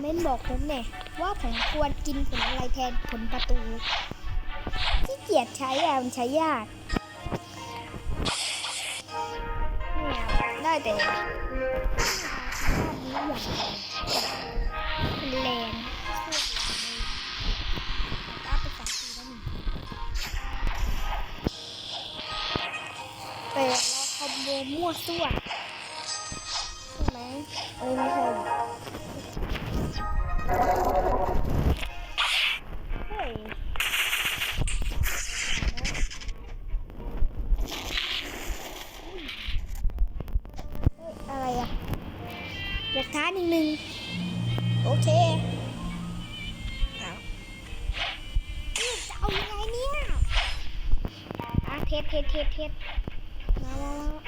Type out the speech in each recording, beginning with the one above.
เมนต์บอกผมเนี่ยว่าผมควรกินผลอะไรแทนผลประตู ที่เกียจใช้อะมันใช้ยากได้แต่ภาพนี้อย่างมันแรงแรงเปสองปีแล้วนี่แต่เราคอมโบมั่วซั่วใช่ไหมเออไม่ใช่ นึ่งโอเคเอาจะเอายังไงเนี่ยอะเทสเทสเทสเทสมามามา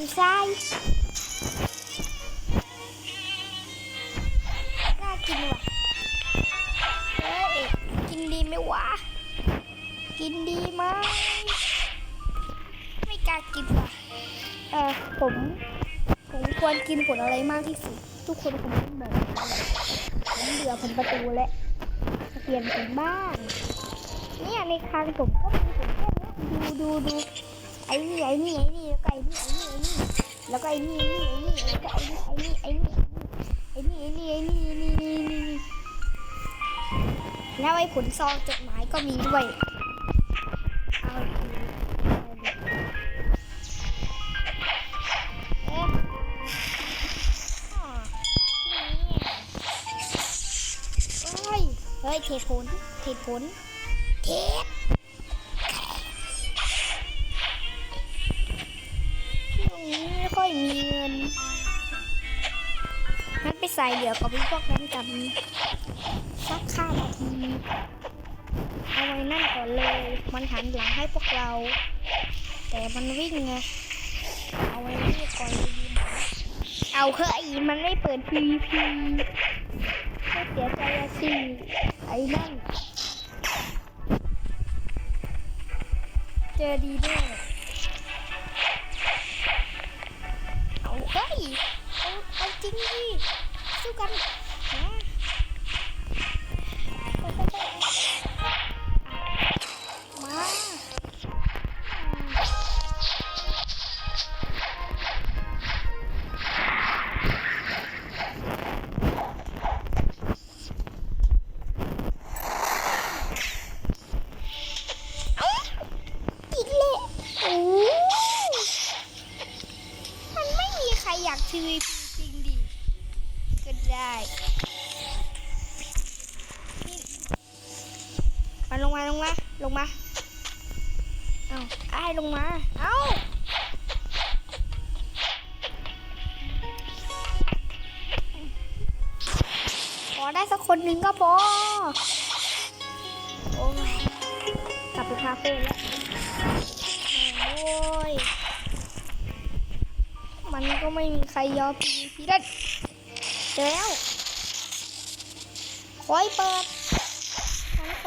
มันทรายน่ากินว่ะเฮ้ยกินดีไหมวะ กินดีไหมไม่กล้ากินว่ะเออผม ผมควรกินผลอะไรมากที่สุด ทุกคนคงต้องบอกผมเบื่อผลประตูและเปลี่ยนผลบ้างเนี่ยในคางผมก็มีผลแค่นี้ดูดูดูไอ้นี่ไอ้นี่ไอ้นี่แล้วก็ไอ้นี่ไอ้นี่ นี่แล้วก็ไอ้นี่ไอ้นี่ไอ้นี่ไอ้นี่ไอ้นี่ไอ้นี่ไอ้นี่ไอ้นี่ไอ้นี่แล้วไอ้ผลซองจดหมายก็มีด้วยเอาดูเอ๊ะอ๋อนี่เฮ้ยเฮ้ยเทผลเทผลเทป ไม่ค่อยมีเงินงั้นไปใส่เหลือกับพวกนั้นกันสักข้านาทีเอาไว้นั่นก่อนเลย มันหันหลังให้พวกเรา แต่มันวิ่งไง เอาไว้นี่ก่อนเลยดีเอาเฮ้ยมันไม่เปิด PVP ก็เสียใจสิไอ้นั่น เจอดีด้วย ไอาจริงดิสู้กัน ลงมาลงมาลงมา เอาไอ้ลงมา เอาขอได้สักคนหนึ่งก็พอ โอ้ยกลับไปคาเฟ่แล้วโอ้ย มันก็ไม่มีใครยอม PVP ได้เจอแล้วคอยเปิด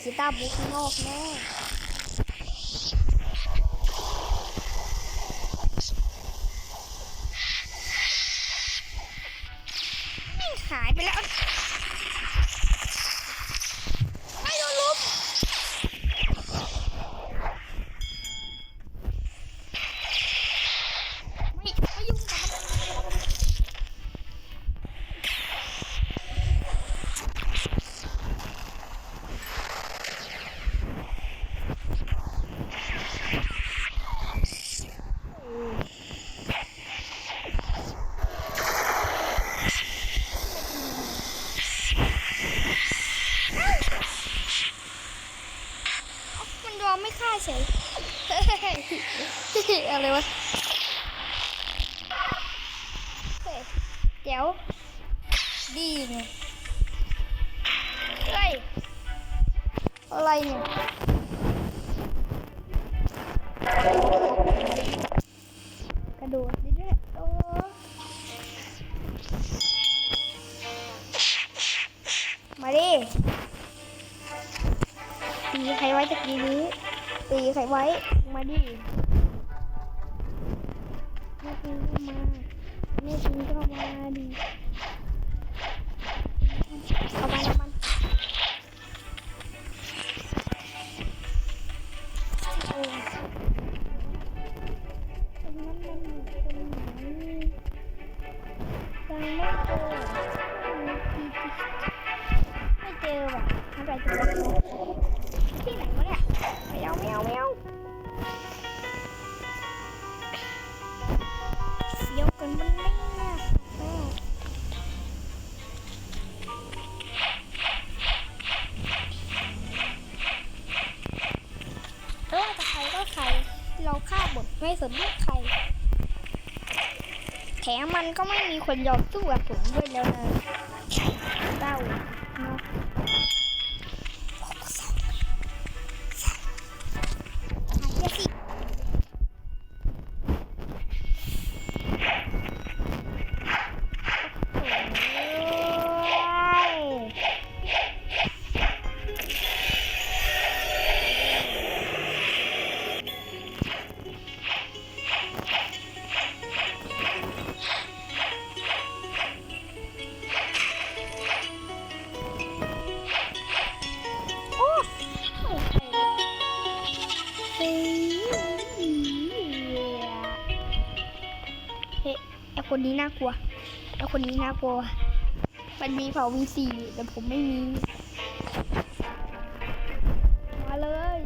เด็กปล่อยกีตาร์บุกข้างนอกแน่วิ่งหายไปแล้ว ไม่โดนลุมไม่ไม่ยุ่งกับมันมันยอมไม่ฆ่า เฉยอะไรวะเดี๋ยวดีไงเฮ้ยอะไรเนี่ยกระโดดดิด้วยโอ้มาดิตีใครไว้ตะกี้นี้ ตีใครไว้ มาดิแม่พิงก็มาแม่พิงก็มาดิเอามัน แถมมันก็ไม่มีคนยอมสู้กับผมด้วยแล้วนะเศร้า คนนี้น่ากลัวไอคนนี้น่ากลัว มันมีเผาวีสี่แต่ผมไม่มี มาเลย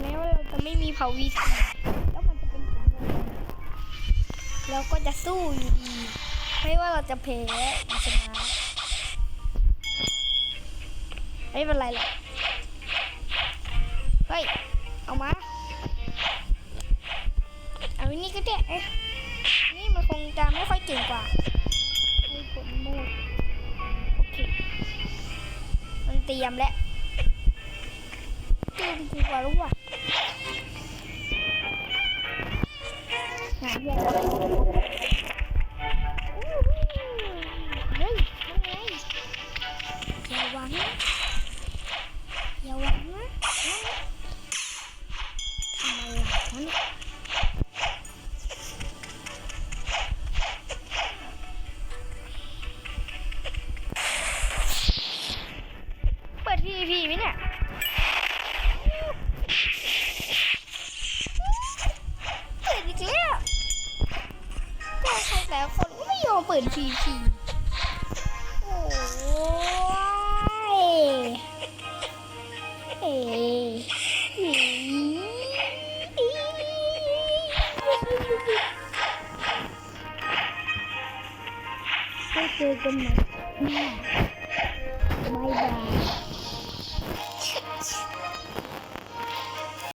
แม้ว่าเราจะไม่มีเผาวีสี่แล้วมันจะเป็นผลยังไงเราก็จะสู้อยู่ดี ไม่ว่าเราจะแพ้หรือชนะไม่เป็นไรหรอกเฮ้ย เอามา เอาอันนี้ก็ได้เอ๊ะ จะไม่ค่อยเก่งกว่าให้ผมมูดโอเค มันเตรียมแล้วเตรียมดีกว่ารู้ว่ะหาเพื่อน พีพีไหมเนี่ยเปิดอีกแล้วก็ใครแต่คนก็ไม่ยอมเปิดพีพีโอ้ยเอ๋ไว้เจอกันใหม่บายบาย